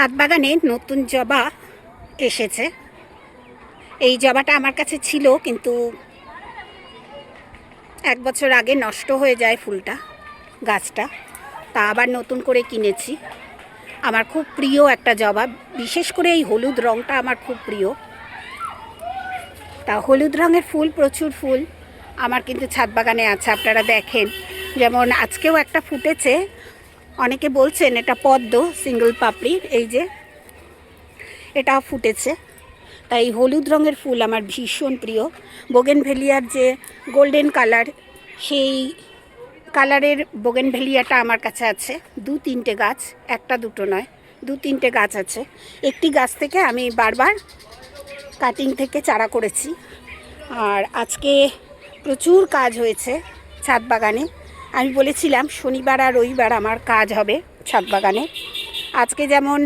ছাদ বাগানে নতুন জবা এসেছে। এই জবাটা আমার কাছে ছিল, কিন্তু এক বছর আগে নষ্ট হয়ে যায় ফুলটা, গাছটা। তা আবার নতুন করে কিনেছি। আমার খুব প্রিয় একটা জবা, বিশেষ করে এই হলুদ রঙটা আমার খুব প্রিয়। তা হলুদ রঙের ফুল, প্রচুর ফুল। আমার কিন্তু ছাদ বাগানে আছে, আপনারা দেখেন। যেমন আজকেও একটা ফুটেছে অনেকে বলছেন এটা পদ্ম সিঙ্গল পাপড়ির এই যে এটা ফুটেছে। তাই হলুদ রঙের ফুল আমার ভীষণ প্রিয়। বোগেনভেলিয়ার যে গোল্ডেন কালার সেই কালারের বোগেনভেলিয়াটা আমার কাছে আছে। দু তিনটে গাছ, একটা দুটো নয়, দু তিনটে গাছ আছে। একটি গাছ থেকে আমি বারবার কাটিং থেকে চারা করেছি। আর আজকে প্রচুর কাজ হয়েছে ছাদ বাগানে। আমি বলেছিলাম শনিবার আর রবিবার আমার কাজ হবে ছাদ বাগানে। আজকে যেমন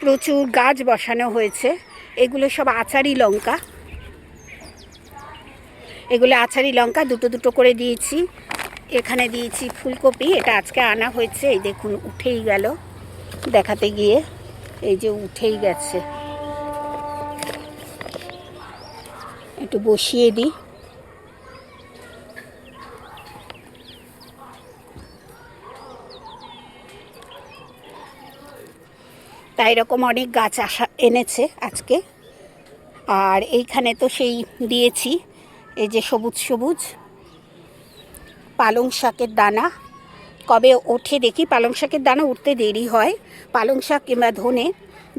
প্রচুর গাছ বসানো হয়েছে, এগুলো সব আচারি লঙ্কা। এগুলো আচারি লঙ্কা, দুটো দুটো করে দিয়েছি। এখানে দিয়েছি ফুলকপি, এটা আজকে আনা হয়েছে, এই দেখুন উঠেই গেল। দেখাতে গিয়ে এই যে উঠেই গেছে। একটু বসিয়ে দিই। তাই এরকম অনেক গাছ আসা, এনেছে আজকে। আর এইখানে তো সেই দিয়েছি, এই যে সবুজ সবুজ। পালং শাকের দানা। কবে ওঠে দেখি, পালং শাকের দানা উঠতে দেরি হয়। পালং শাক কিংবা ধনে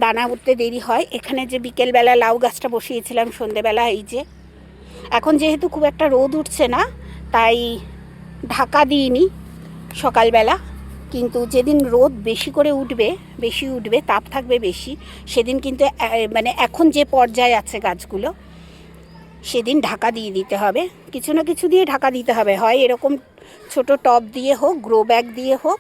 দানা উঠতে দেরি হয়। এখানে যে বিকেলবেলা লাউ গাছটা বসিয়েছিলাম, সন্ধেবেলা এই যে। এখন যেহেতু খুব একটা রোদ উঠছে না, তাই ঢাকা দিইনি সকালবেলা। কিন্তু যেদিন রোদ বেশি করে উঠবে, বেশি উঠবে, তাপ থাকবে বেশি, সেদিন কিন্তু মানে এখন যে পর্যায়ে আছে গাছগুলো, সেদিন ঢাকা দিয়ে দিতে হবে। কিছু না কিছু দিয়ে ঢাকা দিতে হবে। হয় এরকম ছোট টব দিয়ে হোক, গ্রো ব্যাগ দিয়ে হোক,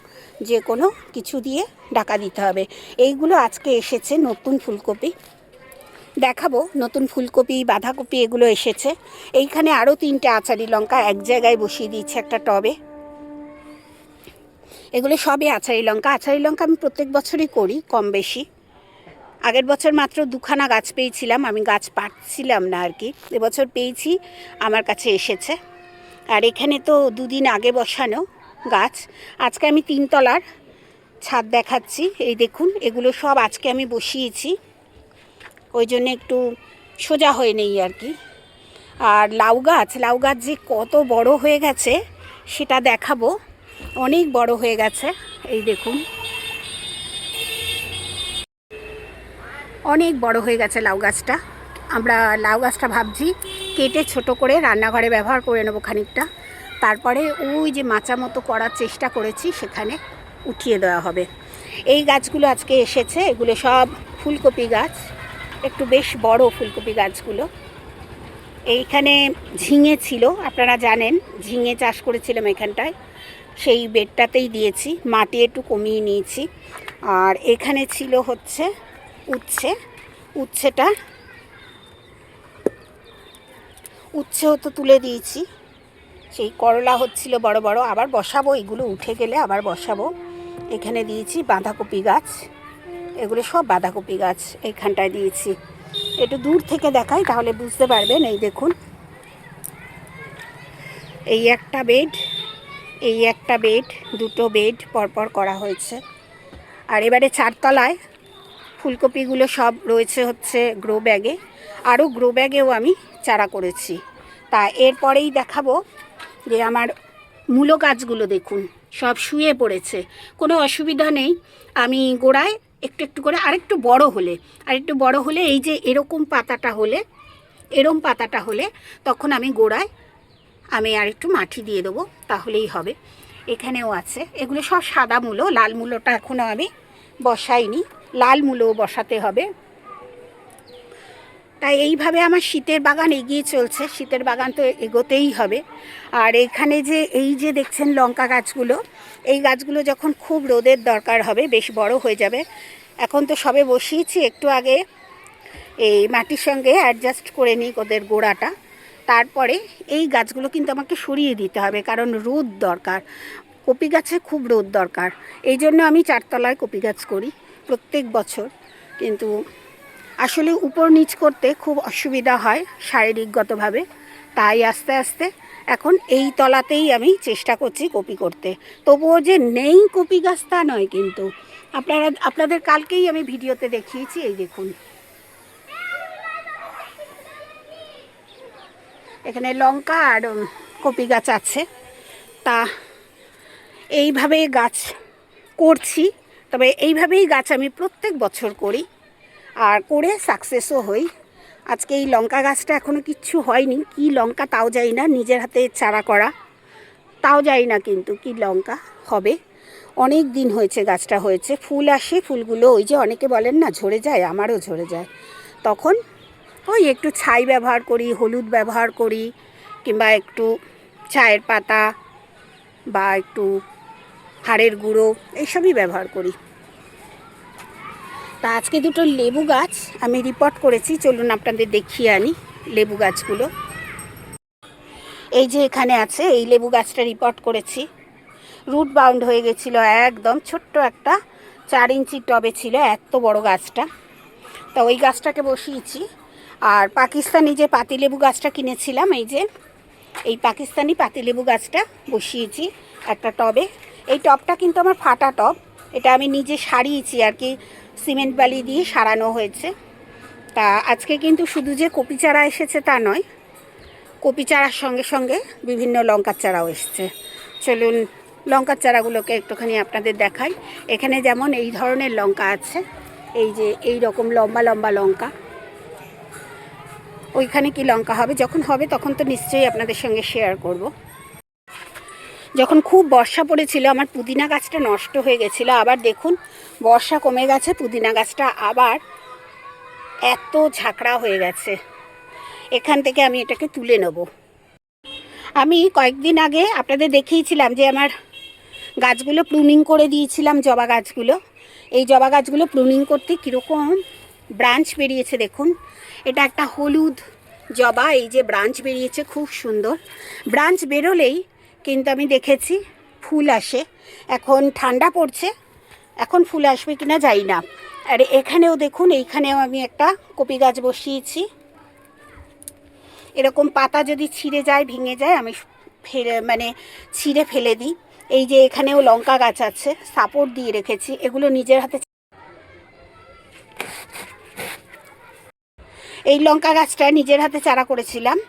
যে কোনো কিছু দিয়ে ঢাকা দিতে হবে। এইগুলো আজকে এসেছে নতুন ফুলকপি। দেখাবো নতুন ফুলকপি, বাঁধাকপি, এগুলো এসেছে। এইখানে আরও তিনটে আচারি লঙ্কা এক জায়গায় বসিয়ে দিয়েছে একটা টবে। এগুলো সবই আচারি লঙ্কা। আচারি লঙ্কা আমি প্রত্যেক বছরই করি, কম বেশি। আগের বছর মাত্র দুখানা গাছ পেয়েছিলাম, আমি গাছ পাচ্ছিলাম না আর কি। এবছর পেয়েছি, আমার কাছে এসেছে। আর এখানে তো দুদিন আগে বসানো গাছ। আজকে আমি তিনতলার ছাদ দেখাচ্ছি, এই দেখুন, এগুলো সব আজকে আমি বসিয়েছি। ওই জন্য একটু সোজা হয়ে নেই আর কি। আর লাউ গাছ লাউ গাছ যে কত বড় হয়ে গেছে, সেটা দেখাবো। অনেক বড় হয়ে গেছে। এই দেখুন। অনেক বড় হয়ে গেছে লাউ গাছটা। আমরা লাউ গাছটা ভাবছি কেটে ছোট করে রান্নাঘরে ব্যবহার করে নেব খানিকটা। তারপরে ওই যে মাচা মতো করার চেষ্টা করেছি, সেখানে উঠিয়ে দেওয়া হবে। এই গাছগুলো আজকে এসেছে, এগুলো সব ফুলকপি গাছ, একটু বেশ বড় ফুলকপি গাছগুলো। এইখানে ঝিঙে ছিল, আপনারা জানেন, ঝিঙে চাষ করেছিলাম এখানটায়। সেই বেডটাতেই দিয়েছি, মাটি একটু কমিয়ে নিয়েছি। আর এখানে ছিল হচ্ছে উচ্ছে। উচ্ছেটা উচ্ছেও তো তুলে দিয়েছি। সেই করলা হচ্ছিল বড় বড়, আবার বসাবো, এগুলো উঠে গেলে আবার বসাবো। এখানে দিয়েছি বাঁধাকপি গাছ, এগুলো সব বাঁধাকপি গাছ এইখানটায় দিয়েছি। একটু দূর থেকে দেখাই, তাহলে বুঝতে পারবেন, এই দেখুন। এই একটা বেড এই একটা বেড দুটো বেড পরপর করা হয়েছে। আর এবারে চারতলায় ফুলকপিগুলো সব রয়েছে হচ্ছে গ্রো ব্যাগে আরও গ্রো ব্যাগেও আমি চারা করেছি। তা এরপরেই দেখাবো যে আমার মূলো গাছগুলো দেখুন, সব শুয়ে পড়েছে। কোনো অসুবিধা নেই, আমি গোড়ায় একটু একটু করে আরেকটু বড় হলে আর একটু বড় হলে এই যে এরকম পাতাটা হলে, এরম পাতাটা হলে তখন আমি গোড়ায় আমি আর একটু মাটি দিয়ে দেবো, তাহলেই হবে। এখানেও আছে। এগুলো সব সাদা মূলো, লাল মূলোটা এখনও আমি বসাইনি। লাল মূলও বসাতে হবে। তাই এইভাবে আমার শীতের বাগান এগিয়ে চলছে। শীতের বাগান তো এগোতেই হবে। আর এখানে যে, এই যে দেখছেন লঙ্কা গাছগুলো, এই গাছগুলো যখন খুব রোদের দরকার হবে, বেশ বড় হয়ে যাবে। এখন তো সবে বসিয়েছি, একটু আগে এই মাটির সঙ্গে অ্যাডজাস্ট করে নিই ওদের গোড়াটা। তারপরে এই গাছগুলো কিন্তু আমাকে সরিয়ে দিতে হবে, কারণ রোদ দরকার। কপি গাছে খুব রোদ দরকার। এই জন্য আমি চারতলায় কপি গাছ করি প্রত্যেক বছর। কিন্তু আসলে উপর নিচ করতে খুব অসুবিধা হয় শারীরিকগতভাবে। তাই আস্তে আস্তে এখন এই তলাতেই আমি চেষ্টা করছি কপি করতে। তবুও যে নেই কপি গাছ তা নয় কিন্তু। আপনারা, আপনাদের কালকেই আমি ভিডিওতে দেখিয়েছি, এই দেখুন। এখানে লঙ্কা আর কপি গাছ আছে। তা এইভাবে গাছ করছি, তবে এইভাবেই গাছ আমি প্রত্যেক বছর করি আর করে সাকসেসও হই। আজকে এই লঙ্কা গাছটা এখনও কিচ্ছু হয়নি। কি লঙ্কা তাও যাই না, নিজের হাতে চারা করা। তাও যাই না কিন্তু কি লঙ্কা হবে। অনেক দিন হয়েছে গাছটা হয়েছে, ফুল আসে, ফুলগুলো ওই যে অনেকে বলেন না, ঝরে যায়, আমারও ঝরে যায়। তখন ওই একটু ছাই ব্যবহার করি, হলুদ ব্যবহার করি, কিংবা একটু চায়ের পাতা বা একটু হাড়ের গুঁড়ো, এইসবই ব্যবহার করি। তা আজকে দুটো লেবু গাছ আমি রিপোর্ট করেছি, চলুন আপনাদের দেখিয়ে আনি লেবু গাছগুলো। এই যে এখানে আছে, এই লেবু গাছটা রিপোর্ট করেছি। রুট বাউন্ড হয়ে গেছিল একদম, ছোট্ট একটা চার ইঞ্চি টবে ছিল, এত বড় গাছটা। তা ওই গাছটাকে বসিয়েছি। আর পাকিস্তানি যে পাতিলেবু গাছটা কিনেছিলাম, এই যে, এই পাকিস্তানি পাতিলেবু গাছটা বসিয়েছি একটা টবে। এই টবটা কিন্তু আমার ফাটা টব। এটা আমি নিজে সারিয়েছি আর কি, সিমেন্ট বালি দিয়ে সারানো হয়েছে। তা আজকে কিন্তু শুধু যে কপি চারা এসেছে তা নয় কপি চারার সঙ্গে সঙ্গে বিভিন্ন লঙ্কার চারাও এসছে। চলুন লঙ্কার চারাগুলোকে একটুখানি আপনাদের দেখাই। এখানে যেমন এই ধরনের লঙ্কা আছে, এই যে, এই রকম লম্বা লম্বা লঙ্কা। ওইখানে কি লঙ্কা হবে? যখন হবে, তখন তো নিশ্চয়ই আপনাদের সঙ্গে শেয়ার করব। যখন খুব বর্ষা পড়েছিল, আমার পুদিনা গাছটা নষ্ট হয়ে গেছিল। আবার দেখুন, বর্ষা কমে গেছে, পুদিনা গাছটা আবার এত ঝাঁকড়া হয়ে গেছে। এখান থেকে আমি এটাকে তুলে নেব। আমি কয়েকদিন আগে আপনাদের দেখিয়েছিলাম যে আমার গাছগুলো প্রুনিং করে দিয়েছিলাম, জবা গাছগুলো। এই জবা গাছগুলো প্রুনিং করতে কীরকম ব্রাঞ্চ বেরিয়েছে, দেখুন। এটা একটা হলুদ জবা, এই যে ব্রাঞ্চ বেরিয়েছে, খুব সুন্দর। ব্রাঞ্চ বেরোলেই কিন্তু আমি দেখেছি ফুল আসে। এখন ঠান্ডা পড়ছে, এখন ফুল আসবে কিনা যাই না। আর এখানেও দেখুন, এইখানেও আমি একটা কপি গাছ বসিয়েছি। এরকম পাতা যদি ছিঁড়ে যায়, ভেঙে যায়, আমি ফেলে মানে ছিঁড়ে ফেলে দিই। এই যে এখানেও লঙ্কা গাছ আছে সাপোর্ট দিয়ে রেখেছি। এগুলো নিজের হাতে এই লঙ্কা গাছটা নিজের হাতে চারা করেছিলাম।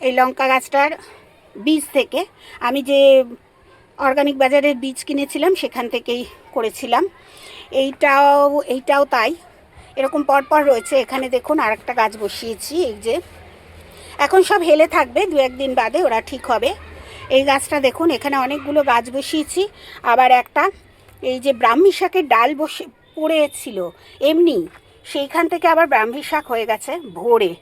এই লঙ্কা গাছটার বীজ থেকে আমি যে অর্গানিক বাজারের বীজ কিনেছিলাম, সেখান থেকেই করেছিলাম। এইটাও এইটাও তাই। এরকম পরপর রয়েছে। এখানে দেখুন আর একটা গাছ বসিয়েছি, এই যে। এখন সব হেলে থাকবে, দু একদিন বাদে ওরা ঠিক হবে। এই গাছটা দেখুন, এখানে অনেকগুলো গাছ বসিয়েছি। আবার একটা, এই যে ব্রাহ্মী শাকের ডাল বসে পড়েছিল, এমনি। সেইখান থেকে আবার ব্রাহ্মী শাক হয়ে গেছে ভোরে।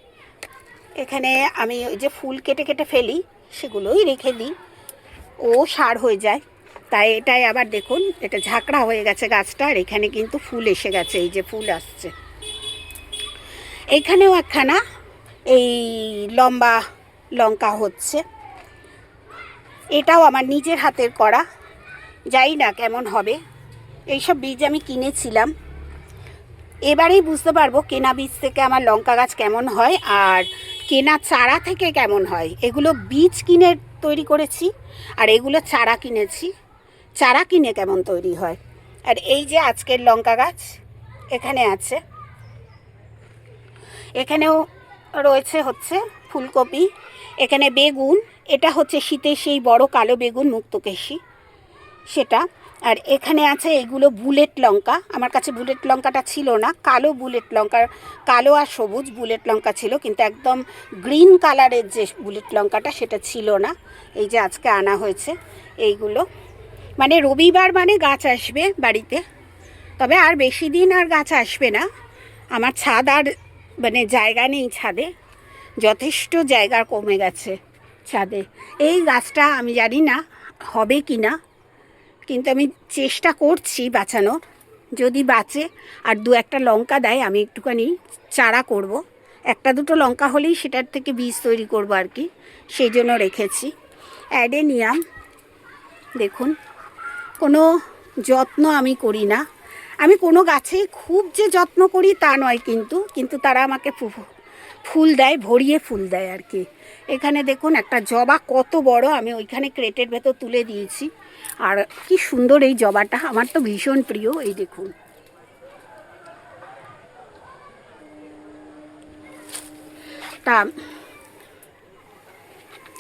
এখানে আমি ওই যে ফুল কেটে কেটে ফেলি, সেগুলোই রেখে দিই। ও সার হয়ে যায়। তাই এটাই আবার দেখুন, এটা ঝাঁকড়া হয়ে গেছে গাছটা, আর এখানে কিন্তু ফুল এসে গেছে, এই যে ফুল আসছে। এইখানেও একখানা এই লম্বা লঙ্কা হচ্ছে। এটাও আমার নিজের হাতের করা যাই না কেমন হবে। এইসব বীজ আমি কিনেছিলাম। এবারেই বুঝতে পারব কেনা বীজ থেকে আমার লঙ্কা গাছ কেমন হয় আর কেনা চারা থেকে কেমন হয়। এগুলো বীজ কিনে তৈরি করেছি আর এগুলো চারা কিনেছি। চারা কিনে কেমন তৈরি হয়। আর এই যে আজকের লঙ্কা গাছ এখানে আছে। এখানেও রয়েছে হচ্ছে ফুলকপি, এখানে বেগুন, এটা হচ্ছে শীতের সেই বড় কালো বেগুন মুক্তকেশী, সেটা। আর এখানে আছে এগুলো বুলেট লঙ্কা। আমার কাছে বুলেট লঙ্কাটা ছিল না, কালো বুলেট লঙ্কা, কালো আর সবুজ বুলেট লঙ্কা ছিল, কিন্তু একদম গ্রিন কালারের যে বুলেট লঙ্কাটা সেটা ছিল না। এই যে আজকে আনা হয়েছে এইগুলো। মানে রবিবার মানে গাছ আসবে বাড়িতে, তবে আর বেশি দিন আর গাছ আসবে না। আমার ছাদ আর মানে জায়গা নেই ছাদে, যথেষ্ট জায়গা কমে গেছে ছাদে। এই গাছটা আমি জানি না হবে কি না কিন্তু আমি চেষ্টা করছি বাঁচানোর যদি বাঁচে আর দু একটা লঙ্কা দেয়, আমি একটুখানি চারা করব। একটা দুটো লঙ্কা হলেই সেটার থেকে বীজ তৈরি করব আর কি, সেই জন্য রেখেছি। অ্যাডেনিয়াম, দেখুন, কোনো যত্ন আমি করি না। আমি কোনো গাছেই খুব যে যত্ন করি তা নয় কিন্তু কিন্তু তারা আমাকে ফুল দেয়, ভরিয়ে ফুল দেয় আর কি। এখানে দেখুন একটা জবা কত বড়, আমি ওইখানে ক্রেটের ভেতর তুলে দিয়েছি। আর কি সুন্দর এই জবাটা, আমার তো ভীষণ প্রিয়, এই দেখুন। তা,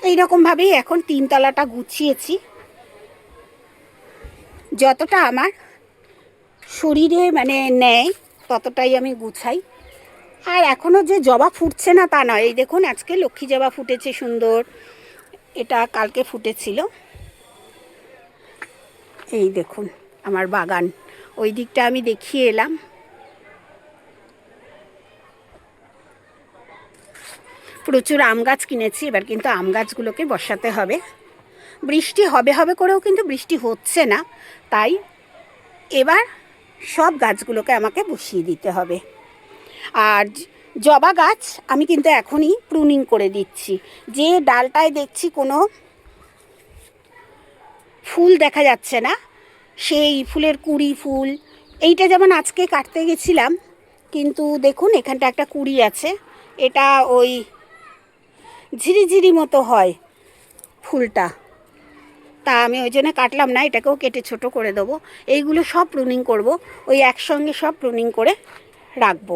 এইরকমভাবেই এখন তিনতলাটা গুছিয়েছি। যতটা আমার শরীরে মানে নেয়, ততটাই আমি গুছাই। আর এখনও যে জবা ফুটছে না তা নয়। এই দেখুন, আজকে লক্ষ্মী জবা ফুটেছে সুন্দর। এটা কালকে ফুটেছিল। এই দেখুন, আমার বাগান। ওই দিকটা আমি দেখিয়ে এলাম। প্রচুর আম গাছ কিনেছি, এবার কিন্তু আম গাছগুলোকে বসাতে হবে। বৃষ্টি হবে হবে করেও কিন্তু বৃষ্টি হচ্ছে না। তাই এবার সব গাছগুলোকে আমাকে বসিয়ে দিতে হবে। আর জবা গাছ আমি কিন্তু এখনই প্রুনিং করে দিচ্ছি। যে ডালটায় দেখছি কোনো ফুল দেখা যাচ্ছে না, সেই ফুলের কুড়ি ফুল। এইটা যেমন আজকে কাটতে গেছিলাম, কিন্তু দেখুন এখানটা একটা কুড়ি আছে, এটা ওই ঝিরিঝিরি মতো হয় ফুলটা। তা আমি ওই জন্য কাটলাম না, এটাকেও কেটে ছোট করে দেবো। এইগুলো সব প্রুনিং করব, ওই একসঙ্গে সব প্রুনিং করে রাখব।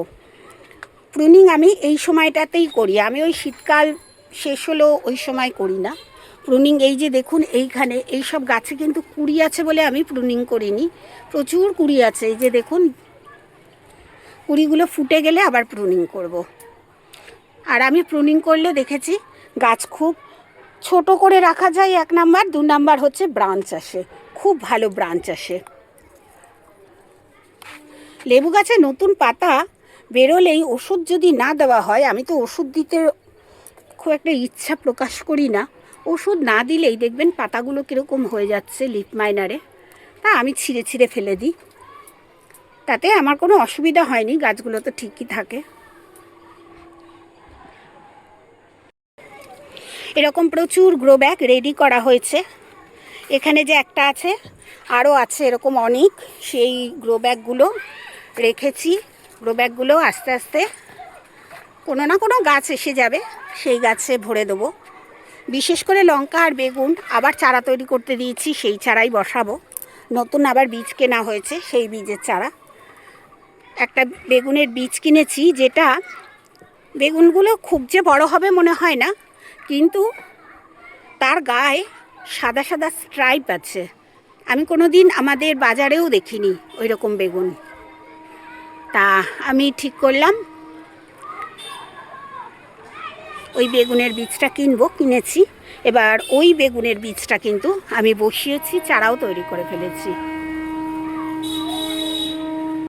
প্রুনিং আমি এই সময়টাতেই করি। আমি ওই শীতকাল শেষ হলো ওই সময় করি না। প্রুনিং এই যে দেখুন, এইখানে এই সব গাছে কিন্তু কুড়ি আছে বলে আমি প্রুনিং করিনি। প্রচুর কুড়ি আছে, এই যে দেখুন। কুড়িগুলো ফুটে গেলে আবার প্রুনিং করব। আর আমি প্রুনিং করলে দেখেছি, গাছ খুব ছোট করে রাখা যায় এক নাম্বার, দু নাম্বার হচ্ছে ব্রাঞ্চ আসে। খুব ভালো ব্রাঞ্চ আসে। লেবু গাছে নতুন পাতা বেরোলেই ওষুধ যদি না দেওয়া হয়, আমি তো ওষুধ দিতে খুব একটা ইচ্ছা প্রকাশ করি না। ওষুধ না দিলেই দেখবেন পাতাগুলো কীরকম হয়ে যাচ্ছে লিপ মাইনারে তা আমি ছিঁড়ে ছিঁড়ে ফেলে দিই। তাতে আমার কোনো অসুবিধা হয়নি, গাছগুলো তো ঠিকই থাকে। এরকম প্রচুর গ্রো ব্যাগ রেডি করা হয়েছে। এখানে যে একটা আছে, আরও আছে এরকম অনেক। সেই গ্রো ব্যাগগুলো রেখেছি। গ্রো ব্যাগগুলো আস্তে আস্তে কোনো না কোনো গাছ এসে যাবে, সেই গাছে ভরে দেবো। বিশেষ করে লঙ্কা আর বেগুন আবার চারা তৈরি করতে দিয়েছি, সেই চারাই বসাবো। নতুন আবার বীজ কেনা হয়েছে, সেই বীজের চারা। একটা বেগুনের বীজ কিনেছি যেটা বেগুনগুলো খুব যে বড় হবে মনে হয় না, কিন্তু তার গায়ে সাদা সাদা স্ট্রাইপ আছে। আমি কোনো দিন আমাদের বাজারেও দেখিনি ওই রকম বেগুন। তা আমি ঠিক করলাম। ওই বেগুনের বীজটা কিনবো, কিনেছি। এবার ওই বেগুনের বীজটা কিন্তু আমি বসিয়েছি, চারাও তৈরি করে ফেলেছি।